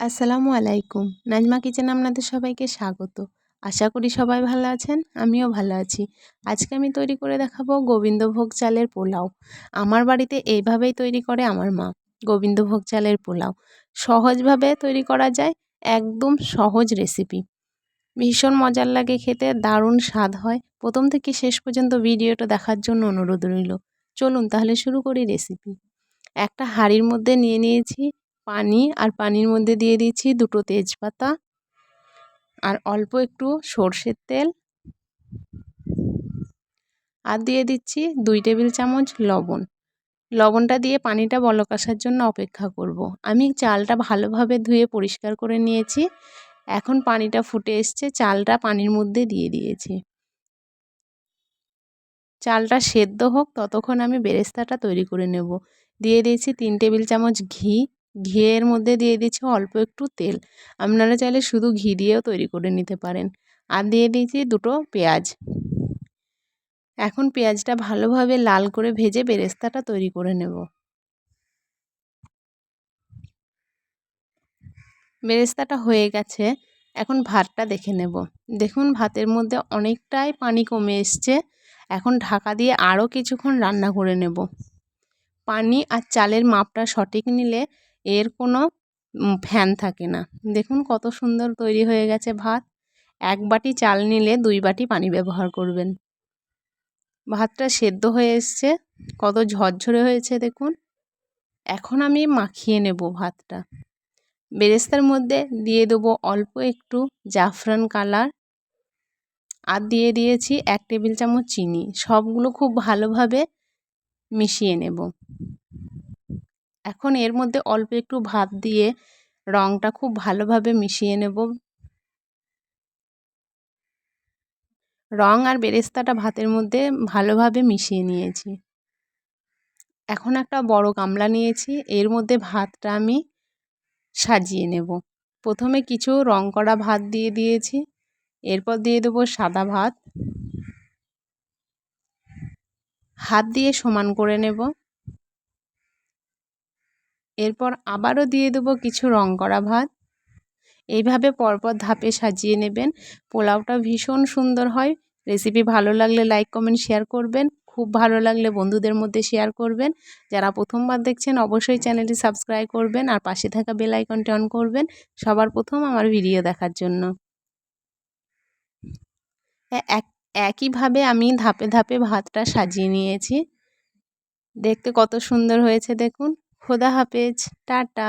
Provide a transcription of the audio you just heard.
আসসালামু আলাইকুম। নাজমা কিচেন আপনাদের সবাইকে স্বাগত। আশা করি সবাই ভালো আছেন, আমিও ভালো আছি। আজকে আমি তৈরি করে দেখাবো গোবিন্দভোগ চালের পোলাও। আমার বাড়িতে এইভাবেই তৈরি করে আমার মা, গোবিন্দভোগ চালের পোলাও। সহজভাবে তৈরি করা যায়, একদম সহজ রেসিপি ভীষণ মজার লাগে খেতে, দারুণ স্বাদ হয়। প্রথম থেকে শেষ পর্যন্ত ভিডিওটা দেখার জন্য অনুরোধ রইল। চলুন তাহলে শুরু করি রেসিপি একটা হাঁড়ির মধ্যে নিয়ে নিয়েছি পানি আর পানির মধ্যে দিয়ে দিচ্ছি দুটো তেজপাতা আর অল্প একটু সর্ষের তেল। আর দিয়ে দিচ্ছি দুই টেবিল চামচ লবণ। লবণটা দিয়ে পানিটা বলক আসার জন্য অপেক্ষা করব। আমি চালটা ভালোভাবে ধুয়ে পরিষ্কার করে নিয়েছি। এখন পানিটা ফুটে এসছে, চালটা পানির মধ্যে দিয়ে দিয়েছি। চালটা সেদ্ধ হোক, ততক্ষণ আমি বেরেস্তাটা তৈরি করে নেব। দিয়ে দিয়েছি তিন টেবিল চামচ ঘি। ঘিয়ের মধ্যে দিয়ে দিচ্ছি অল্প একটু তেল। আপনারা চাইলে শুধু ঘি দিয়েও তৈরি করে নিতে পারেন। আর দিয়ে দিয়েছি দুটো পেঁয়াজ। এখন পেঁয়াজটা ভালোভাবে লাল করে ভেজে বেরেস্তাটা তৈরি করে নেব। বেরেস্তাটা হয়ে গেছে। এখন ভাতটা দেখে নেব। দেখুন, ভাতের মধ্যে অনেকটাই পানি কমে এসছে। এখন ঢাকা দিয়ে আরও কিছুক্ষণ রান্না করে নেব। পানি আর চালের মাপটা সঠিক নিলে এর কোনো ফ্যান থাকে না। দেখুন কত সুন্দর তৈরি হয়ে গেছে ভাত। এক বাটি চাল নিলে দুই বাটি পানি ব্যবহার করবেন। ভাতটা সেদ্ধ হয়ে এসছে। কত ঝরঝরে হয়েছে দেখুন। এখন আমি মাখিয়ে নেব ভাতটা। বেরেস্তার মধ্যে দিয়ে দেবো অল্প একটু জাফরান কালার। আর দিয়ে দিয়েছি এক টেবিল চামচ চিনি। সবগুলো খুব ভালোভাবে মিশিয়ে নেব। এখন এর মধ্যে অল্প একটু ভাত দিয়ে রঙটা খুব ভালোভাবে মিশিয়ে নেব। রং আর বেরেস্তাটা ভাতের মধ্যে ভালোভাবে মিশিয়ে নিয়েছি। এখন একটা বড় গামলা নিয়েছি, এর মধ্যে ভাতটা আমি সাজিয়ে নেব। প্রথমে কিছু রং করা ভাত দিয়ে দিয়েছি, এরপর দিয়ে দেবো সাদা ভাত। হাত দিয়ে সমান করে নেব। এরপর আবারও দিয়ে দেবো কিছু রং করা ভাত। এইভাবে পরপর ধাপে সাজিয়ে নেবেন। পোলাওটা ভীষণ সুন্দর হয়। রেসিপি ভালো লাগলে লাইক, কমেন্ট, শেয়ার করবেন। খুব ভালো লাগলে বন্ধুদের মধ্যে শেয়ার করবেন। যারা প্রথমবার দেখছেন অবশ্যই চ্যানেলটি সাবস্ক্রাইব করবেন আর পাশে থাকা বেল আইকনটি অন করবেন সবার প্রথম আমার ভিডিও দেখার জন্য। এক, একইভাবে আমি ধাপে ধাপে ভাতটা সাজিয়ে নিয়েছি। দেখতে কত সুন্দর হয়েছে দেখুন। खुदा हाफिज टाटा